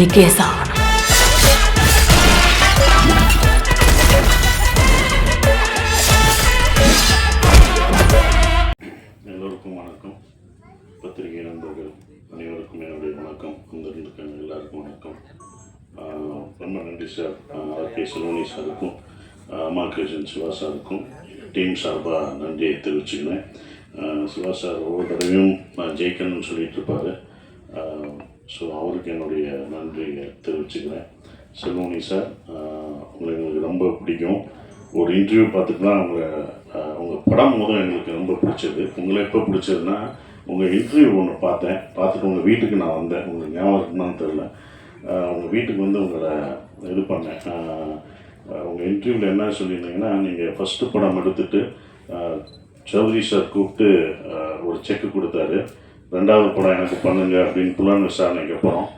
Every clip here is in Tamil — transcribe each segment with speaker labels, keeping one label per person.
Speaker 1: நீ கேஸ் ஆகணும்
Speaker 2: எல்லோருக்கும் வணக்கம். பத்திரிகை நண்பர்கள் அனைவருக்கும் என்னுடைய வணக்கம். வந்திருந்திருக்காங்க எல்லாருக்கும் வணக்கம். ரொம்ப நன்றி சார். ஆர்கே சலோனி சாருக்கும் அம்மா கிருஷ்ணன் சிவா சாருக்கும் டீம் சார்பாக நன்றியை தெரிவிச்சுக்கிறேன். சிவா சார் ஒவ்வொரு தடவையும் நான் ஜெயிக்கணும்னு சொல்லிட்டு இருப்பார். ஸோ அவருக்கு என்னுடைய நன்றியை தெரிவிச்சுக்கிறேன். செல்வனி சார் உங்களை எங்களுக்கு ரொம்ப பிடிக்கும். ஒரு இன்டர்வியூ பார்த்துட்டு தான் உங்களை உங்கள் படம் முதல் எங்களுக்கு ரொம்ப பிடிச்சது. உங்களை எப்போ பிடிச்சதுன்னா உங்கள் இன்டர்வியூ ஒன்று பார்த்தேன். பார்த்துட்டு உங்கள் வீட்டுக்கு நான் வந்தேன். உங்களுக்கு ஞாபகம் இருக்குமான்னு தெரில உங்கள் வீட்டுக்கு வந்து உங்களை இது பண்ணேன். உங்கள் இன்டர்வியூவில் என்ன சொல்லியிருந்தீங்கன்னா நீங்கள் ஃபஸ்ட்டு படம் எடுத்துட்டு சௌத்ரி சார் கூப்பிட்டு ஒரு செக்கு கொடுத்தாரு. ரெண்டாவது படம் எனக்கு பண்ணுங்க அப்படின்னு புலன் விசாரணைக்கு போகிறோம்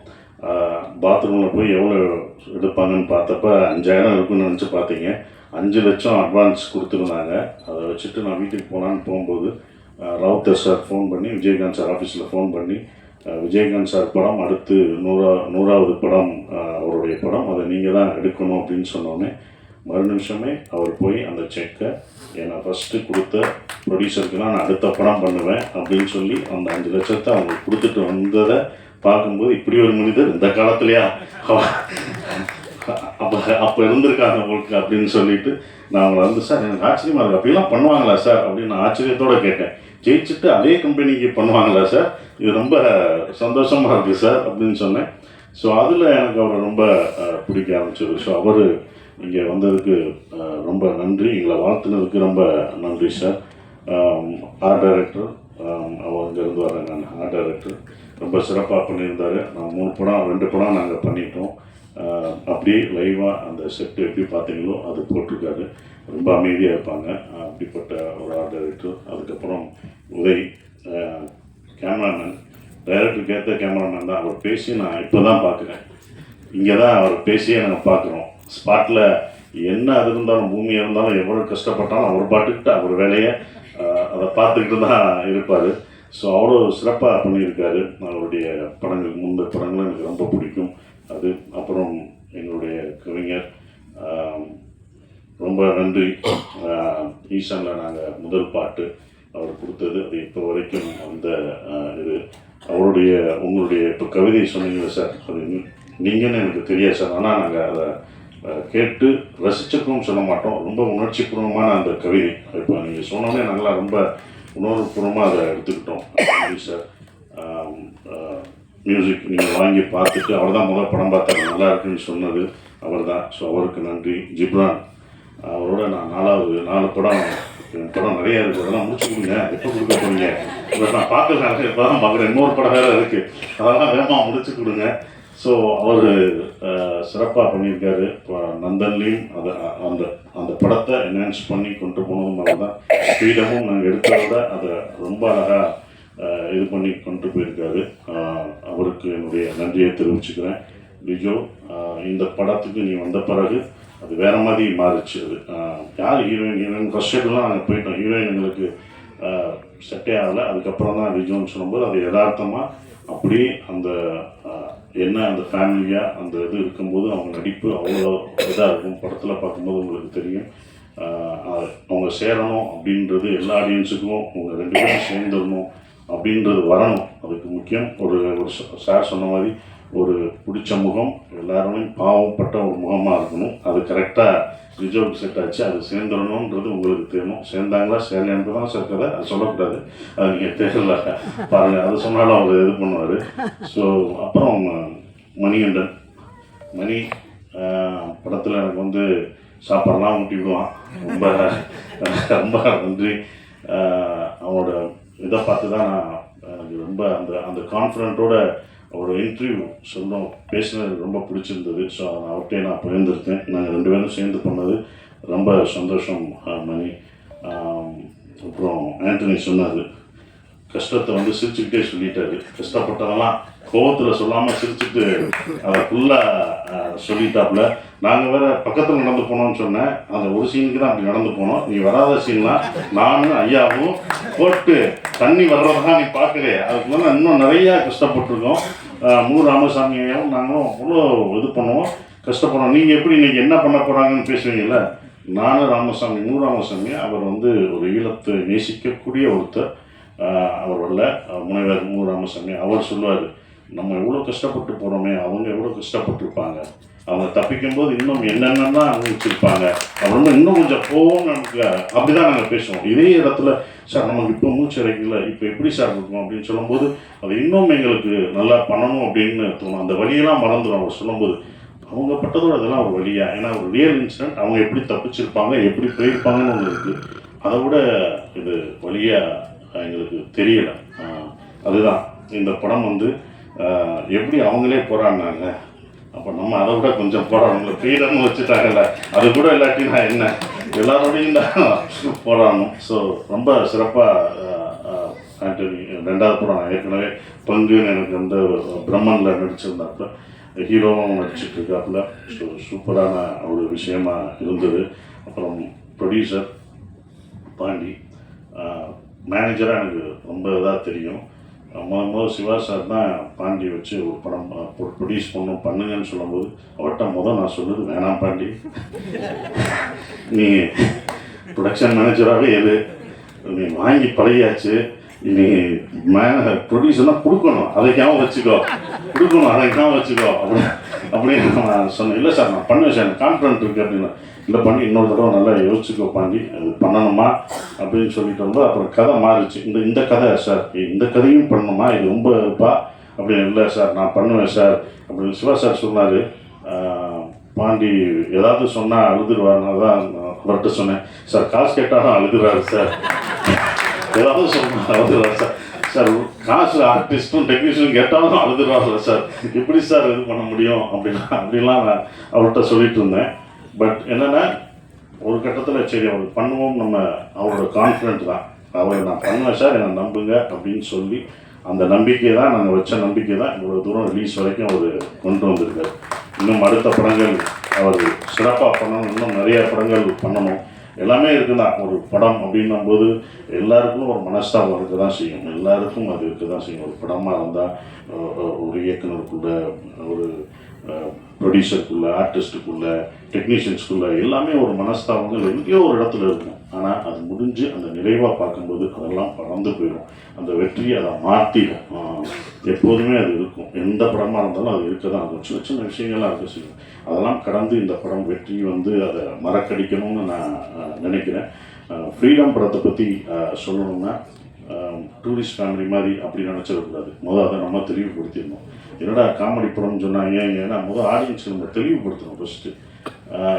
Speaker 2: பாத்ரூமில் போய் எவ்வளோ எடுப்பாங்கன்னு பார்த்தப்ப அஞ்சாயிரம் இருக்குன்னு நினச்சி பார்த்தீங்க. அஞ்சு லட்சம் அட்வான்ஸ் கொடுத்துருந்தாங்க. அதை வச்சுட்டு நான் வீட்டுக்கு போகலான்னு போகும்போது ராவுத்தர் சார் ஃபோன் பண்ணி விஜயகாந்த் சார் ஆஃபீஸில் ஃபோன் பண்ணி விஜயகாந்த் சார் படம் அடுத்து நூறா நூறாவது படம் அவருடைய படம். அதை நீங்கள் தான் எடுக்கணும் அப்படின்னு சொன்னோன்னே மறு நிமிஷமே அவர் போய் அந்த செக்கை நான் ஃபஸ்ட்டு கொடுத்த ப்ரொடியூசருக்கு நான் அடுத்த படம் பண்ணுவேன் அப்படின்னு சொல்லி அந்த அஞ்சு லட்சத்தை அவங்க கொடுத்துட்டு வந்ததை பார்க்கும்போது இப்படி ஒரு மனிதர் இந்த காலத்துலையா? அப்போ அப்போ இருந்திருக்காங்க உங்களுக்கு அப்படின்னு சொல்லிட்டு நான் அவங்களை வந்து சார் எனக்கு ஆச்சரியமா இருக்குது அப்படிலாம் பண்ணுவாங்களா சார்? அப்படின்னு நான் ஆச்சரியத்தோட கேட்டேன். ஜெயிச்சுட்டு அதே கம்பெனிக்கு பண்ணுவாங்களா சார்? இது ரொம்ப சந்தோஷமாக இருக்குது சார் அப்படின்னு சொன்னேன். ஸோ அதில் எனக்கு அவரை ரொம்ப பிடிக்க ஆரம்பிச்சது. ஸோ அவர் இங்கே வந்ததுக்கு ரொம்ப நன்றி. எங்களை வாழ்த்துனதுக்கு ரொம்ப நன்றி சார். ஆர்ட் டைரக்டர் அவர் இங்கேருந்து வரேன் நான் ஆர்ட் டைரக்டர் ரொம்ப சிறப்பாக பண்ணியிருந்தாரு. நான் மூணு படம் ரெண்டு படம் நாங்கள் பண்ணிட்டோம். அப்படியே லைவாக அந்த செட்டு எப்படி பார்த்தீங்களோ அது போட்டிருக்காரு. ரொம்ப அமைதியாக இருப்பாங்க. அப்படிப்பட்ட ஒரு ஆர்ட் டைரக்டர் அதுக்கப்புறம் உதய் கேமராமேன் டைரக்டருக்கு ஏற்ற கேமராமேன் தான். அவர் பேசி நான் இப்போ தான் பார்க்குறேன். இங்கே தான் அவர் பேசியே நாங்கள் பார்க்குறோம். ஸ்பாட்டில் என்ன அது இருந்தாலும் பூமியாக இருந்தாலும் எவ்வளோ கஷ்டப்பட்டாலும் அவர் பாட்டுக்கிட்ட அவர் வேலையை அதை பார்த்துக்கிட்டு தான் இருப்பார். ஸோ அவ்வளோ சிறப்பாக பண்ணியிருக்காரு. அவருடைய படங்கள் முந்தைய படங்கள் எனக்கு ரொம்ப பிடிக்கும். அது அப்புறம் எங்களுடைய கவிஞர் ரொம்ப நன்றி. ஈசானில் நாங்கள் முதல் பாட்டு அவர் கொடுத்தது. அது இப்போ வரைக்கும் அந்த இது. அவருடைய உங்களுடைய இப்போ கவிதை சொன்னீங்களே சார் அது நீங்கன்னு எனக்கு தெரியாது சார். ஆனால் நாங்கள் அதை கேட்டு ரசிச்சிருக்கோம்னு சொல்ல மாட்டோம். ரொம்ப உணர்ச்சிபூர்வமான அந்த கவிதை இப்போ நீங்கள் சொன்னோடனே நல்லா ரொம்ப உணர்வுபூர்வமாக அதை எடுத்துக்கிட்டோம். சார் மியூசிக் நீங்கள் வாங்கி பார்த்துட்டு அவர் தான் முதல் படம் பார்த்தாரு நல்லா இருக்குன்னு சொன்னது அவர் தான் ஸோ அவருக்கு நன்றி. ஜிப்ரான் அவரோட நான் நாலாவது நாலு படம் என் படம் நிறைய இருக்குது அதெல்லாம் முடிச்சு கொடுங்க. எப்போ கொடுக்க போறீங்க? நான் பார்க்கல இப்போ தான் பார்க்குறேன். இன்னொரு படம் வேறு இருக்குது அதெல்லாம் வேகமாக முடிச்சு கொடுங்க. ஸோ அவர் சிறப்பாக பண்ணியிருக்காரு. இப்போ நந்தன்லேயும் அதை அந்த அந்த படத்தை என்ஹான்ஸ் பண்ணி கொண்டு போனதுனால தான். ஸ்ரீடமும் நாங்கள் எடுத்ததை விட அதை ரொம்ப அழகாக இது பண்ணி கொண்டு போயிருக்காரு. அவருக்கு என்னுடைய நன்றியை தெரிவிச்சுக்கிறேன். லிஜோ இந்த படத்துக்கு நீ வந்த பிறகு அது வேற மாதிரி மாறுச்சு. அது யார் ஹீரோயின் ஹீரோயின்? ஃபர்ஸ்ட் ஷெட்லாம் நாங்கள் போயிட்டோம் ஹீரோயின் எங்களுக்கு செட்டே ஆகலை. அதுக்கப்புறம் தான் லிஜோன்னு சொல்லும்போது அது யதார்த்தமாக அப்படியே அந்த என்ன அந்த ஃபேமிலியாக அந்த இது இருக்கும்போது அவங்க நடிப்பு அவ்வளோ இதாக இருக்கும். படத்தில் பார்க்கும்போது உங்களுக்கு தெரியும். அவங்க சேரணும் அப்படின்றது எல்லா ஆடியன்ஸுக்கும் அவங்க ரெண்டு பேரும் சேர்ந்துடணும் அப்படின்றது வரணும். அதுக்கு முக்கியம். ஒரு ஒரு சார் சொன்ன மாதிரி ஒரு பிடிச்ச முகம் எல்லாருமே பாவப்பட்ட ஒரு முகமாக இருக்கணும். அது கரெக்டாக ரிஜர்வ் செட் ஆச்சு. அது சேர்ந்துடணுன்றது உங்களுக்கு தெரியணும் சேர்ந்தாங்களா சேர்லேன்னு தான் சார் கதை. அது சொல்லக்கூடாது. அது நீங்கள் தெரியல. பாருங்கள் அது சொன்னாலும் அவர் இது பண்ணுவார். ஸோ அப்புறம் மணிகண்டன். மணி படத்தில் எனக்கு வந்து சாப்பாடெல்லாம் ஊட்டி விடுவான். ரொம்ப ரொம்ப நன்றி. அவனோட இதை பார்த்து தான் நான் எனக்கு ரொம்ப அந்த அந்த கான்ஃபிடென்ட்டோட அவரோட இன்டர்வியூ சொன்னோம். பேசினது எனக்கு ரொம்ப பிடிச்சிருந்தது. ஸோ அதை அவர்கிட்டே நான் பகிர்ந்திருக்கேன் நாங்கள் ரெண்டு பேரும் சேர்ந்து பண்ணது ரொம்ப சந்தோஷம் மணி. அப்புறம் ஆண்டனி சொன்னார். கஷ்டத்தை வந்து சிரிச்சுக்கிட்டே சொல்லிட்டாரு. கஷ்டப்பட்டதெல்லாம் கோவத்தில் சொல்லாமல் சிரிச்சுட்டு அதை ஃபுல்லாக சொல்லிட்டாப்புல. நாங்கள் வேற பக்கத்தில் நடந்து போனோம்னு சொன்னேன். அந்த ஒரு சீனுக்கு தான் அப்படி நடந்து போனோம். நீ வராத சீன்லாம் நானும் ஐயாவும் போட்டு தண்ணி வர்றதான் நீ பார்க்கலையே அதுக்கு மேலே இன்னும் நிறையா கஷ்டப்பட்டிருக்கோம். மு ராமசாமியையும் நாங்களும் அவ்வளோ இது பண்ணுவோம். கஷ்டப்படுறோம். நீங்கள் எப்படி இன்றைக்கி என்ன பண்ண போகிறாங்கன்னு பேசுவீங்கல்ல? நானும் ராமசாமி மு ராமசாமி அவர் வந்து ஒரு ஈழத்தை நேசிக்கக்கூடிய ஒருத்தர். அவர் வரல முனைவர் மு ராமசாமி. அவர் சொல்லுவார் நம்ம எவ்வளோ கஷ்டப்பட்டு போகிறோமே அவங்க எவ்வளோ கஷ்டப்பட்டிருப்பாங்க. அவங்க தப்பிக்கும் போது இன்னும் என்னென்னலாம் அனுபவிச்சிருப்பாங்க. அப்படின்னு இன்னும் கொஞ்சம் போவோம் நமக்கு அப்படிதான் நாங்கள் பேசுவோம். இதே இடத்துல சார் நமக்கு இப்போ மூச்சு அடைக்கல. இப்போ எப்படி சார் இருக்கும் அப்படின்னு சொல்லும்போது அது இன்னும் எங்களுக்கு நல்லா பண்ணணும் அப்படின்னு தோணும். அந்த வழியெல்லாம் மறந்துடும் அவர் சொல்லும்போது அவங்க பட்டதோட இதெல்லாம் ஒரு வழியா? ஏன்னா ஒரு ரியல் இன்சிடென்ட் அவங்க எப்படி தப்பிச்சிருப்பாங்க எப்படி போயிருப்பாங்கன்னு ஒன்று இருக்குது அதை விட இது வழியாக எங்களுக்கு தெரியலை. அதுதான். இந்த படம் வந்து எப்படி அவங்களே போராடினாங்க? அப்போ நம்ம அதை விட கொஞ்சம் போராடணும். ஃப்ரீடம்னு வச்சுட்டாங்கல்ல. அது கூட இல்லாட்டி நான் என்ன? எல்லாரோடையும் தான் போராடணும். ஸோ ரொம்ப சிறப்பாக ஆண்டனி ரெண்டாவது படம் நான் ஏற்கனவே பங்குன்னு எனக்கு வந்து பிரம்மனில் நடிச்சிருந்தாப்புல ஹீரோவும் நடிச்சிட்டு இருக்காப்புல ஸோ சூப்பரான ஒரு விஷயமா இருந்தது. அப்புறம் ப்ரொடியூசர் பாண்டி மேனேஜராக எனக்கு ரொம்ப இதாக தெரியும். முதல் முதல் சிவா சார் தான் பாண்டி வச்சு ஒரு படம் ப்ரொடியூஸ் பண்ணும் பண்ணுங்கன்னு சொல்லும்போது அவர்கிட்ட முதல் நான் சொன்னது வேணாம் பாண்டி. நீ ப்ரொடக்ஷன் மேனேஜராகவே எது நீ வாங்கி பழகியாச்சு. நீ மே ப்ரொடியூசர்னா கொடுக்கணும். அதைக்காக வச்சுக்கோ. கொடுக்கணும் அதைக்காக வச்சுக்கோ. அப்படின்னு அப்படின்னு நான் சொன்னேன் இல்லை சார் நான் பண்ணுவேன் சார். எனக்கு கான்ஃபிடன்ட் இருக்குது அப்படின்னு இல்லை பண்ணி இன்னொரு தடவை நல்லா யோசிச்சுக்கோ பாண்டி. அது பண்ணணுமா அப்படின்னு சொல்லிட்டு வந்து அப்புறம் கதை மாறிச்சு இந்த இந்த கதை சார் இந்த கதையும் பண்ணணுமா? இது ரொம்ப இருப்பா அப்படின்னு இல்லை சார் நான் பண்ணுவேன் சார் அப்படின்னு சிவா சார் சொன்னார். பாண்டி ஏதாவது சொன்னால் அழுதுருவாருன்னு தான் அவர்கிட்ட சொன்னேன். சார் காசு கேட்டாலும் அழுதுறாரு சார். ஏதாவது சொன்னால் அழுதுறாரு சார். சார் காசு ஆர்டிஸ்ட்டும் டெக்னீஷியனும் கேட்டாலும் அழுதுறாரு சார். எப்படி சார் இது பண்ண முடியும் அப்படின்னா அப்படிலாம் நான் அவர்கிட்ட சொல்லிட்டு இருந்தேன். பட் என்னென்னா ஒரு கட்டத்தில் சரி அவர் பண்ணுவோம் நம்ம அவரோட கான்ஃபிடென்ட் தான். அவரை நான் பண்ணுவேன் சார் என்னை நம்புங்க அப்படின்னு சொல்லி அந்த நம்பிக்கை தான் நாங்கள் வச்ச நம்பிக்கை தான் இவ்வளோ தூரம் ரிலீஸ் வரைக்கும் அவர் கொண்டு வந்திருக்கார். இன்னும் அடுத்த படங்கள் அவர் சிறப்பாக பண்ணணும். இன்னும் நிறைய படங்கள் பண்ணணும். எல்லாமே இருக்குதான் ஒரு படம் அப்படின்னும் போது எல்லாருக்கும் ஒரு மனஸ்தாபம் இருக்க தான் செய்யும். எல்லாருக்கும் அது இருக்க தான் செய்யும். ஒரு படமாக இருந்தால் ஒரு இயக்குனருக்குள்ள ஒரு ப்ரொடியூசருக்குள்ள ஆர்டிஸ்ட்டுக்குள்ள டெக்னீஷியன்ஸ்குள்ள எல்லாமே ஒரு மனஸ்தாபங்கள் எங்கேயோ ஒரு இடத்துல இருக்கும். ஆனால் அது முடிஞ்சு அந்த நிறைவாக பார்க்கும்போது அதெல்லாம் பறந்து போயிடும் அந்த வெற்றியை அதை மாற்றிடும் எப்போதுமே அது இருக்கும். எந்த படமாக இருந்தாலும் அது இருக்க தான் இருக்கும் சின்ன சின்ன விஷயங்கள்லாம் இருக்க செய்யும். அதெல்லாம் கடந்து இந்த படம் வெற்றி வந்து அதை மறக்கடிக்கணும்னு நான் நினைக்கிறேன். ஃப்ரீடம் படத்தை பற்றி சொல்லணும்னா டூரிஸ்ட் ஃபேமிலி மாதிரி அப்படி நினச்சிடக்கூடாது முதல் அதை நம்ம தெளிவுபடுத்திடணும். என்னடா காமெடி படம்னு சொன்னாங்க ஏன்னா முதல் ஆடியன்ஸ் நம்ம தெளிவுபடுத்தணும் ஃபஸ்ட்டு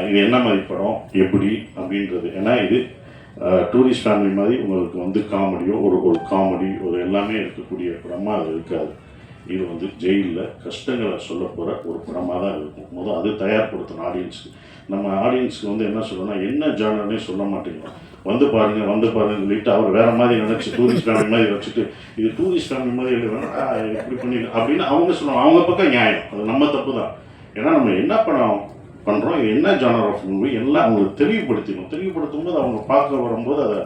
Speaker 2: இது என்ன மாதிரி படம் எப்படி அப்படின்றது. ஏன்னா இது டூரிஸ்ட் ஃபேமிலி மாதிரி உங்களுக்கு வந்து காமெடியோ ஒரு ஒரு காமெடி ஒரு எல்லாமே இருக்கக்கூடிய படமாக அது இருக்காது. இது வந்து ஜெயிலில் கஷ்டங்களை சொல்ல போகிற ஒரு படமாக தான் இருக்கும். முதல் அது தயார்படுத்தணும் ஆடியன்ஸுக்கு நம்ம ஆடியன்ஸுக்கு வந்து என்ன சொல்லணும்னா என்ன ஜானர்னே சொல்ல மாட்டேங்கிறோம் வந்து பாருங்க வந்து பாருங்க சொல்லிட்டு அவர் வேற மாதிரி நினைச்சு டூரிஸ்ட் ஃபேமிலி மாதிரி வச்சுட்டு இது டூரிஸ்ட் ஃபேமிலி மாதிரி இல்லை இப்படி பண்ணி அப்படின்னு அவங்க சொல்லுவாங்க. அவங்க பக்கம் நியாயம். அது நம்ம தப்பு தான். ஏன்னா நம்ம என்ன படம் பண்ணுறோம் என்ன ஜானர் ஆஃப் மூவி எல்லாம் அவங்களுக்கு தெளிவுபடுத்திக்கணும். தெளிவுபடுத்தும் போது அவங்க பார்க்க வரும்போது அதை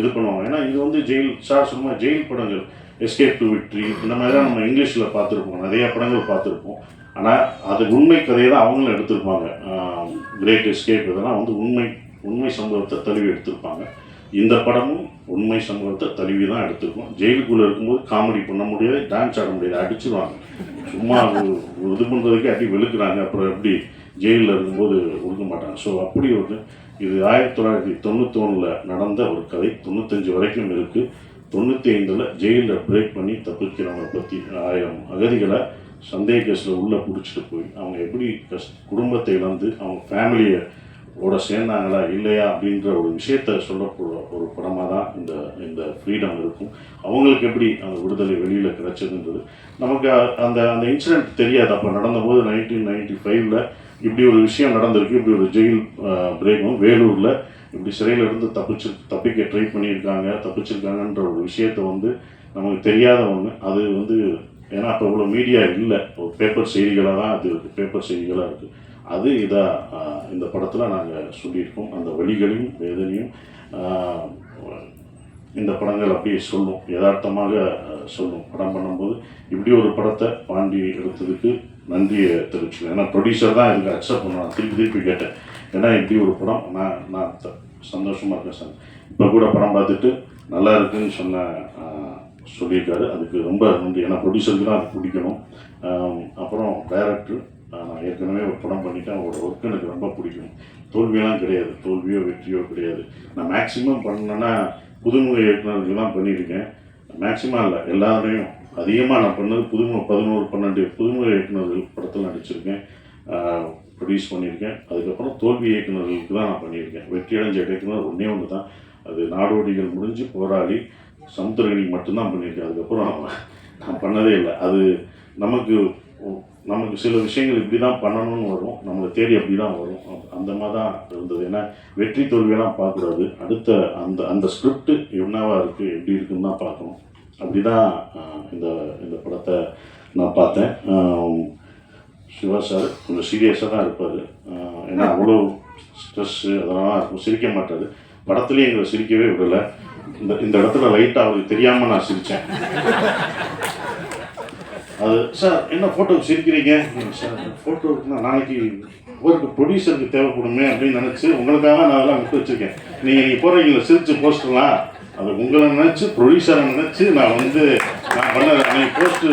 Speaker 2: இது பண்ணுவாங்க. ஏன்னா இது வந்து ஜெயில் சார் சொன்ன ஜெயில் படங்கள். எஸ்கேப் டு விக்ட்ரி இந்த மாதிரிலாம் நம்ம இங்கிலீஷில் பார்த்துருப்போம். நிறைய படங்கள் பார்த்துருப்போம். ஆனால் அது உண்மை கதையை தான் அவங்களும் எடுத்திருப்பாங்க. கிரேட் எஸ்கேப் இதெல்லாம் வந்து உண்மை உண்மை சம்பவத்தை தழுவி எடுத்திருப்பாங்க. இந்த படமும் உண்மை சம்பவத்தை தழுவி தான் எடுத்திருக்கோம். ஜெயிலுக்குள்ளே இருக்கும்போது காமெடி பண்ண முடியாது டான்ஸ் ஆட முடியாது அடிச்சிருவாங்க. சும்மா இது பண்ணுறதுக்கே அடி வெளுக்குறாங்க அப்புறம் எப்படி ஜெயிலில் இருக்கும்போது ஒழுக்க மாட்டாங்க. ஸோ அப்படி ஒரு இது ஆயிரத்தி தொள்ளாயிரத்தி தொண்ணூத்தொன்னில் நடந்த ஒரு கதை. தொண்ணூத்தஞ்சு வரைக்கும் இருக்குது தொண்ணூற்றி ஐந்தில் ஜெயிலில் பிரேக் பண்ணி தப்பிக்கிறவங்க பற்றி ஆயிரம் அகதிகளை சந்தேக கேஸில் உள்ளே பிடிச்சிட்டு போய் அவங்க எப்படி கஷ் குடும்பத்தை இழந்து அவங்க ஃபேமிலியை ஓட சேர்ந்தாங்களா இல்லையா அப்படின்ற ஒரு விஷயத்த சொல்லக்கூடிய ஒரு படமாக தான் இந்த இந்த ஃப்ரீடம் இருக்கும். அவங்களுக்கு எப்படி அந்த விடுதலை வெளியில் கிடைச்சதுன்றது. நமக்கு அந்த அந்த இன்சிடென்ட் தெரியாது. அப்போ நடந்தபோது நைன்டீன் நைன்டி ஃபைவ்ல இப்படி ஒரு விஷயம் நடந்திருக்கு. இப்படி ஒரு ஜெயில் பிரேக்கும் வேலூரில் இப்படி சிறையிலிருந்து தப்பிச்சு தப்பிக்க ட்ரை பண்ணியிருக்காங்க தப்பிச்சிருக்காங்கன்ற ஒரு விஷயத்த வந்து நமக்கு தெரியாத ஒன்று அது வந்து ஏன்னா அப்போ இவ்வளோ மீடியா இல்லை. ஒரு பேப்பர் செய்திகளாக தான் அது இருக்குது பேப்பர் செய்திகளாக இருக்குது அது இதாக இந்த படத்தில் நாங்கள் சொல்லியிருக்கோம். அந்த வழிகளையும் வேதனையும் இந்த படங்கள் அப்படியே சொல்லும். யதார்த்தமாக சொல்லும். படம் பண்ணும்போது இப்படி ஒரு படத்தை பாண்டி எடுத்ததுக்கு நன்றியை தெரிவிச்சுக்கேன் ஏன்னா ப்ரொடியூசர் தான் இதுக்கு அக்செப்ட் பண்ணுவாங்க திருப்பி திருப்பி கேட்டேன். ஏன்னா இப்படி ஒரு படம் நான் நான் சந்தோஷமாக இருக்கேன் சார். இப்போ கூட படம் பார்த்துட்டு நல்லா இருக்குன்னு சொன்ன சொல்லியிருக்காரு. அதுக்கு ரொம்ப நன்றி. ஏன்னா ப்ரொடியூசருக்கு தான் அது பிடிக்கணும். அப்புறம் டைரக்டர் நான் ஏற்கனவே ஒரு படம் பண்ணிட்டேன். அவரோட ஒர்க் எனக்கு ரொம்ப பிடிக்கும். தோல்வியெல்லாம் கிடையாது. தோல்வியோ வெற்றியோ கிடையாது. நான் மேக்ஸிமம் பண்ணேன்னா புதுமுக இயக்குநர்கள்லாம் பண்ணியிருக்கேன். மேக்ஸிமம் இல்லை. எல்லாரையும் அதிகமாக நான் பண்ணது புதுமுக பதினோரு பன்னெண்டு புதுமுக இயக்குநர்கள் படத்தில் நடிச்சிருக்கேன். ப்ரொடியூஸ் பண்ணியிருக்கேன். அதுக்கப்புறம் தோல்வி இயக்குனர்களுக்கு தான் நான் பண்ணியிருக்கேன். வெற்றி அடைஞ்ச இயக்குனர் ஒன்றே ஒன்று தான் அது நாடோடிகள் முடிஞ்சு போராடி சமுத்திரகனி மட்டும்தான் பண்ணியிருக்கேன். அதுக்கப்புறம் நான் பண்ணதே இல்லை. அது நமக்கு நமக்கு சில விஷயங்கள் இப்படி தான் பண்ணணும்னு வரும். நம்மளை தேடி அப்படி தான் வரும். அந்த- மாதிரி தான் இருந்தது. ஏன்னா வெற்றி தோல்வியெல்லாம் பார்க்கக்கூடாது. அடுத்த அந்த அந்த ஸ்கிரிப்ட் என்னவா இருக்குது எப்படி இருக்குன்னு தான் பார்க்கணும். அப்படி தான் இந்த இந்த படத்தை நான் பார்த்தேன். சிவா சார் கொஞ்சம் சீரியஸாக தான் இருப்பார். ஏன்னா அவ்வளோ ஸ்ட்ரெஸ்ஸு அதெல்லாம் இருக்கும் சிரிக்க மாட்டார். படத்துலேயும் எங்களை சிரிக்கவே விடலை. இந்த இந்த இடத்துல லைட்டாக அவருக்கு தெரியாமல் நான் சிரித்தேன் அது சார் என்ன ஃபோட்டோக்கு சிரிக்கிறீங்க? சார் ஃபோட்டோவுக்கு நான் நாளைக்கு ஒருக்கு ப்ரொடியூசருக்கு தேவைப்படுமே அப்படின்னு நினச்சி உங்களுக்காக நான் அதெல்லாம் விட்டு வச்சுருக்கேன். நீங்கள் நீங்கள் போகிறீங்களா சிரித்து போஸ்டர்லாம் அது உங்களை நினச்சி ப்ரொடியூசரை நினச்சி நான் வந்து நான் பண்ண நீங்கள் போஸ்ட்டு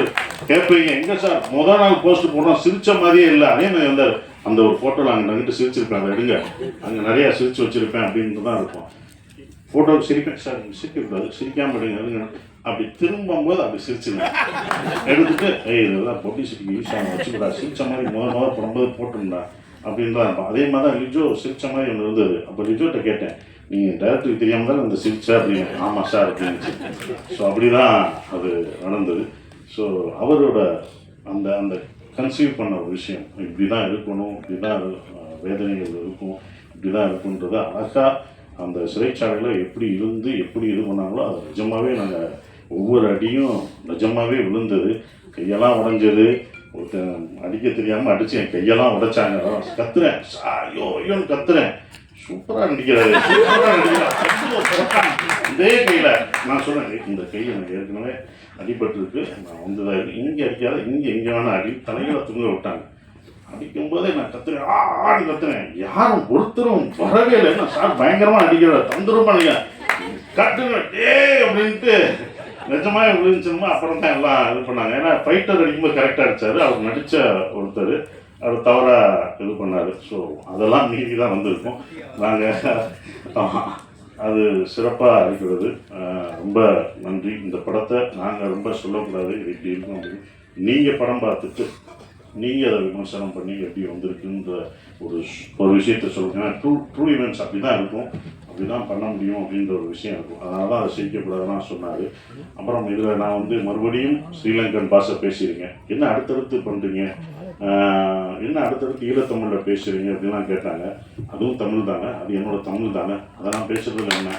Speaker 2: கேட்பீங்க எங்கே சார் முதல் நாள் போஸ்ட் போடுறோம் சிரித்த மாதிரியே இல்லை. அதே மாதிரி அந்த அந்த ஒரு ஃபோட்டோவில் அங்கே நின்றுட்டு சிரிச்சிருப்பேன். அதை எடுங்க அங்கே நிறையா சிரித்து வச்சுருப்பேன் அப்படின்ட்டு தான் இருக்கும். ஃபோட்டோவுக்கு சிரிப்பேன். சார் நீங்கள் சிரிக்கக்கூடாது சிரிக்காம எடுங்க அப்படி திரும்பும்போது அப்படி சிரிச்சிருந்தேன் எடுத்துட்டு ஏய் இதெல்லாம் பொட்டிசிட்டிக்கு யூஸ் ஆகும் வச்சுக்கூடா. சிரிச்ச மாதிரி முதல் முதல் போடும்போது போட்டுருந்தா அப்படின்னு தான் அதே மாதிரி தான் லிஜோ சிரிச்ச மாதிரி ஒன்று இருந்தது. அப்போ லிஜோட்ட கேட்டேன் நீங்கள் டேரக்டருக்கு தெரியாமல் தான் அந்த சிரிச்சா? அப்படின்னு. ஆமாம் சார் அப்படின்னு ஸோ அப்படி தான் அது நடந்தது. ஸோ அவரோட அந்த அந்த கன்சீவ் பண்ண ஒரு விஷயம். இப்படி தான் இருக்கணும் இப்படி தான் வேதனைகள் இருக்கும் இப்படி தான் இருக்குன்றது அழகாக அந்த சிறைச்சாலையில் எப்படி இருந்து எப்படி இது பண்ணாங்களோ அது நிஜமாகவே நாங்கள் ஒவ்வொரு அடியும் நிஜமாகவே விழுந்தது. கையெல்லாம் உடஞ்சது. ஒருத்தன் அடிக்க தெரியாமல் அடித்து என் கையெல்லாம் உடைச்சாங்க. கத்துறேன். ஐயோ ஐயோன்னு கத்துறேன். சூப்பராக நடிக்கிறாரு. சூப்பராக நடிக்கிறார். இதே கையில் நான் சொன்னேன் இந்த கை எனக்கு ஏற்கனவே அடிபட்டுருக்கு. நான் வந்து இங்கே அடிக்காத இங்கே எங்கே வேணால் அடி தலைகளை தூங்க விட்டாங்க. அடிக்கும்போதே நான் கத்துறேன். ஆடி கத்துறேன். யாரும் ஒருத்தரும் வரவே இல்லை. நான் சார் பயங்கரமாக அடிக்கிற தந்துரும் பண்ணுங்க கட்டுங்க டே அப்படின்ட்டு நிஜமாக விழுந்துச்சுமா அப்புறம் தான் எல்லாம் இது பண்ணாங்க. ஏன்னா ஃபைட்டர் அடிக்கும்போது கரெக்டாக அடித்தார் அவர் நடித்த ஒருத்தர். அவர் தவறாக இது பண்ணார். ஸோ அதெல்லாம் மீறி தான் வந்திருக்கோம். நாங்கள் அது சிறப்பாக இருக்கிறது ரொம்ப நன்றி. இந்த படத்தை நாங்கள் ரொம்ப சொல்லக்கூடாது. இப்படி இருக்கும் அப்படின்னு. நீங்கள் படம் பார்த்துட்டு நீங்கள் அதை விமர்சனம் பண்ணி எப்படி வந்திருக்குன்ற ஒரு ஒரு விஷயத்த சொல்லுங்க ஏன்னா ட்ரூ ட்ரூ ஈவெண்ட்ஸ் அப்படி தான் இருக்கும். அப்படி தான் பண்ண முடியும் அப்படின்ற ஒரு விஷயம் இருக்கும். அதனால தான் அதை சிரிக்கக்கூடாதுன்னு சொன்னார். அப்புறம் இதில் நான் வந்து மறுபடியும் ஸ்ரீலங்கன் பாஷை பேசியிருக்கேன் என்ன அடுத்தடுத்து பண்ணுறீங்க என்ன அடுத்தடுத்து ஈழத்தமிழில் பேசுகிறீங்க அப்படின்லாம் கேட்டாங்க. அதுவும் தமிழ் தானே? அது என்னோட தமிழ் தானே? அதை நான் பேசுறது என்ன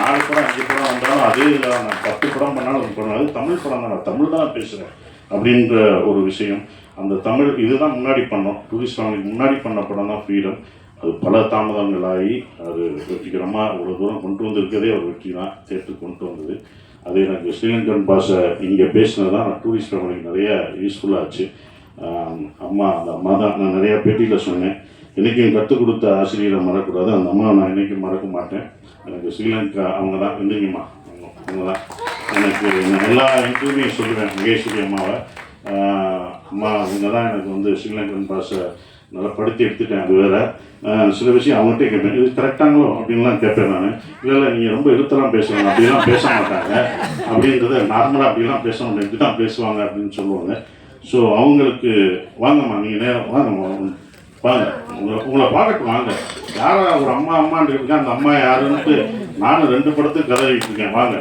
Speaker 2: நாலு படம் அஞ்சு படம் வந்தாலும் அதே இல்லை நான் பத்து படம் பண்ணாலும் அது அது தமிழ் படம் தான். நான் தமிழ் தான் பேசுகிறேன் அப்படின்ற ஒரு விஷயம். அந்த தமிழ் இதுதான் முன்னாடி பண்ணோம். டூரிஸ்ட் ஃபேமிலிக்கு முன்னாடி பண்ண படம் தான் ஃப்ரீடம் அது பல தாமதங்கள் ஆகி அது வெற்றிகரமாக இவ்வளோ தூரம் கொண்டு வந்திருக்கதே ஒரு வெற்றி தான். சேர்த்து கொண்டு வந்தது. அது எனக்கு ஸ்ரீலங்கன் பாஷை இங்கே பேசினது தான் நான் டூரிஸ்ட் ஃபேமிலிக்கு நிறைய யூஸ்ஃபுல்லாக ஆச்சு. அம்மா அந்த அம்மா தான் நான் நிறையா பேட்டியில் சொன்னேன். என்றைக்கும் கற்றுக் கொடுத்த ஆசிரியரை மறக்கக்கூடாது. அந்த அம்மா நான் என்றைக்கும் மறக்க மாட்டேன். எனக்கு ஸ்ரீலங்கா அவங்க தான் எந்திரிங்கம்மா அவங்க அவங்க தான் எனக்கு நான் எல்லா இன்டர்வியூ சொல்லுவேன் மகேஸ்வரி அம்மாவை. அம்மா அவங்க தான் எனக்கு வந்து ஸ்ரீலங்கன் பாஷை நல்லா படுத்தி எடுத்துட்டேன் அது வேற. சில விஷயம் அவங்கள்ட்டே கேட்பேன் இது கரெக்டாங்களோ அப்படின்லாம் கேட்பேன் நான். இல்லை இல்லை நீங்கள் ரொம்ப எழுத்தெல்லாம் பேசுவாங்க அப்படிலாம் பேச மாட்டாங்க. அப்படின்றத நார்மலாக அப்படிலாம் பேச மாட்டாங்க இப்படி தான் பேசுவாங்க அப்படின்னு சொல்லுவாங்க. ஸோ அவங்களுக்கு வாங்கம்மா நீங்கள் நேரம் வாங்கம்மா வாங்க. உங்களை உங்களை பார்க்கட்டும் வாங்க. யாரா ஒரு அம்மா அம்மான்னு இருக்கா அந்த அம்மா யாருன்ட்டு நானும் ரெண்டு படத்துக்கு கதை இருக்கேன் வாங்க.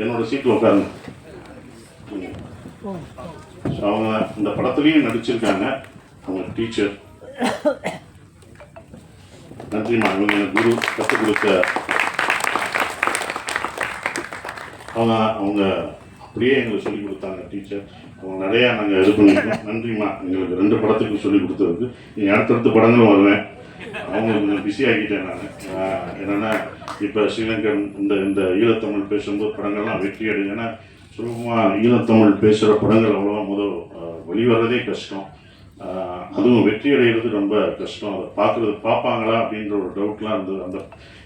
Speaker 2: என்னோட சீட்டில் உட்காருங்க. அவங்க இந்த படத்துலேயும் நடிச்சிருக்காங்க. அவங்க டீச்சர் நன்றிம்மா அவங்க எனக்கு குரு கற்றுக் கொடுத்த அவங்க அவங்க அப்படியே எங்களுக்கு சொல்லிக் கொடுத்தாங்க டீச்சர் அவங்க நிறையா நாங்கள் இது பண்ணியிருக்கோம் நன்றிம்மா எங்களுக்கு ரெண்டு படத்துக்கும் சொல்லிக் கொடுத்ததுக்கு. நீங்கள் அடுத்தடுத்த படங்களும் வருவேன். அவங்க கொஞ்சம் பிஸி ஆகிட்டேன் நான். என்னென்னா இப்போ ஸ்ரீலங்கன் இந்த இந்த ஈழத்தமிழ் பேசும்போது படங்கள்லாம் வெற்றி அடையும் ஏன்னா சுலபமாக ஈழத்தமிழ் பேசுகிற படங்கள் அவ்வளோவா முதல் வெளிவரதே கஷ்டம். அதுவும் வெற்றி அடைகிறது ரொம்ப கஷ்டம். அதை பார்க்குறது பார்ப்பாங்களா அப்படின்ற ஒரு டவுட்லாம் இருந்தது அந்த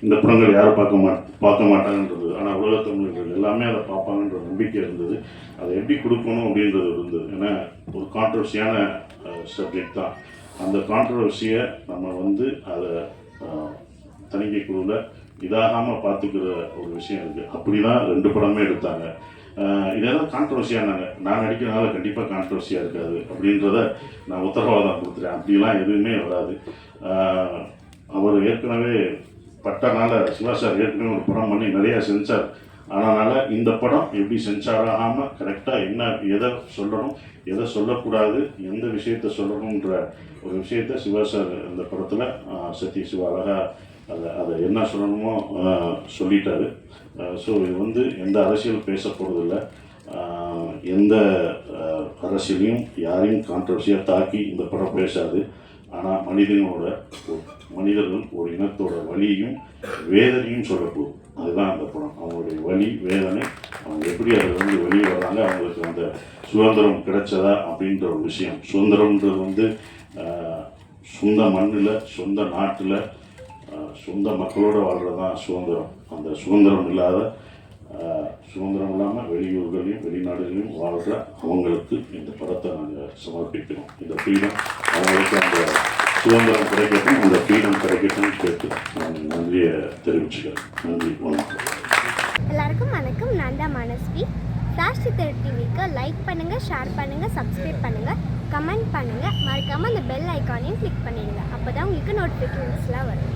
Speaker 2: இந்த படங்கள் யாரும் பார்க்க மாட் பார்க்க மாட்டாங்கன்றது. ஆனால் உலகத்தமிழர்கள் எல்லாமே அதை பார்ப்பாங்கன்ற நம்பிக்கை இருந்தது. அதை எப்படி கொடுக்கணும் அப்படின்றது இருந்தது. ஏன்னா ஒரு கான்ட்ரவர்சியான சப்ஜெக்ட் தான். அந்த கான்ட்ரவர்சியை நம்ம வந்து அதை தணிக்கை குழுவில் இதாகாமல் பார்த்துக்கிற ஒரு விஷயம் இருக்குது அப்படி தான் ரெண்டு படமே எடுத்தாங்க. இதெல்லாம் கான்ட்ரவர்சியானாங்க நான் நடிக்கிறனால கண்டிப்பாக கான்ட்ரவர்சியாக இருக்காது அப்படின்றத நான் உத்தரவாதம் கொடுத்துட்டேன். அப்படிலாம் எதுவுமே வராது. அவர் ஏற்கனவே பட்டனால சிவா சார் ஏற்கனவே ஒரு படம் பண்ணி நிறையா சென்சார் அதனால் இந்த படம் எப்படி சென்சார் ஆகாமல் கரெக்டாக என்ன எதை சொல்லணும் எதை சொல்லக்கூடாது எந்த விஷயத்தை சொல்லணுன்ற ஒரு விஷயத்த சிவா சார் இந்த படத்தில் சத்ய சிவா அழகா அதை அதை என்ன சொல்லணுமோ சொல்லிட்டாரு. ஸோ இது வந்து எந்த அரசியல் பேச போகிறதில்ல எந்த அரசியலையும் யாரையும் கான்ட்ரவர்சியாக தாக்கி இந்த படம் பேசாது. ஆனால் மனிதனோட மனிதர்கள் ஒரு இனத்தோட வழியையும் வேதனையும் சொல்லப்போகுது அதுதான் அந்த படம். அவங்களுடைய வழி வேதனை அவங்க எப்படி அதிலிருந்து வெளியே வர்றாங்க அவங்களுக்கு அந்த சுதந்திரம் கிடைச்சதா அப்படின்ற ஒரு விஷயம். சுதந்திரம்ன்றது வந்து சொந்த மண்ணில் சொந்த நாட்டில் சொந்த மக்களோடு வாழ்கிறது தான் சுதந்திரம். அந்த சுதந்திரம் இல்லாத சுதந்திரம் இல்லாமல் வெளியூர்களையும் வெளிநாடுகளையும் வாழ்கிற அவங்களுக்கு இந்த படத்தை நாங்கள் சமர்ப்பிக்கிறோம். இந்த ஃப்ரீடம் அவங்களுக்கு அந்த சுதந்திரம் கிடைக்கட்டும் அந்த ஃப்ரீடம் கிடைக்கட்டும் கேட்டு நான் நன்றியை தெரிவிச்சுக்கிறேன். நன்றி வணக்கம்.
Speaker 1: எல்லாருக்கும் வணக்கம். நான் தான் மனஸ்வி. ஃப்ளாஷ் சித்தர் டிவிக்கு லைக் பண்ணுங்கள் ஷேர் பண்ணுங்கள் சப்ஸ்கிரைப் பண்ணுங்கள் கமெண்ட் பண்ணுங்கள் மறக்காமல் அந்த பெல் ஐக்கானையும் கிளிக் பண்ணிடுங்க. அப்போ தான் உங்களுக்கு நோட்டிஃபிகேஷன்ஸ்லாம் வரும்.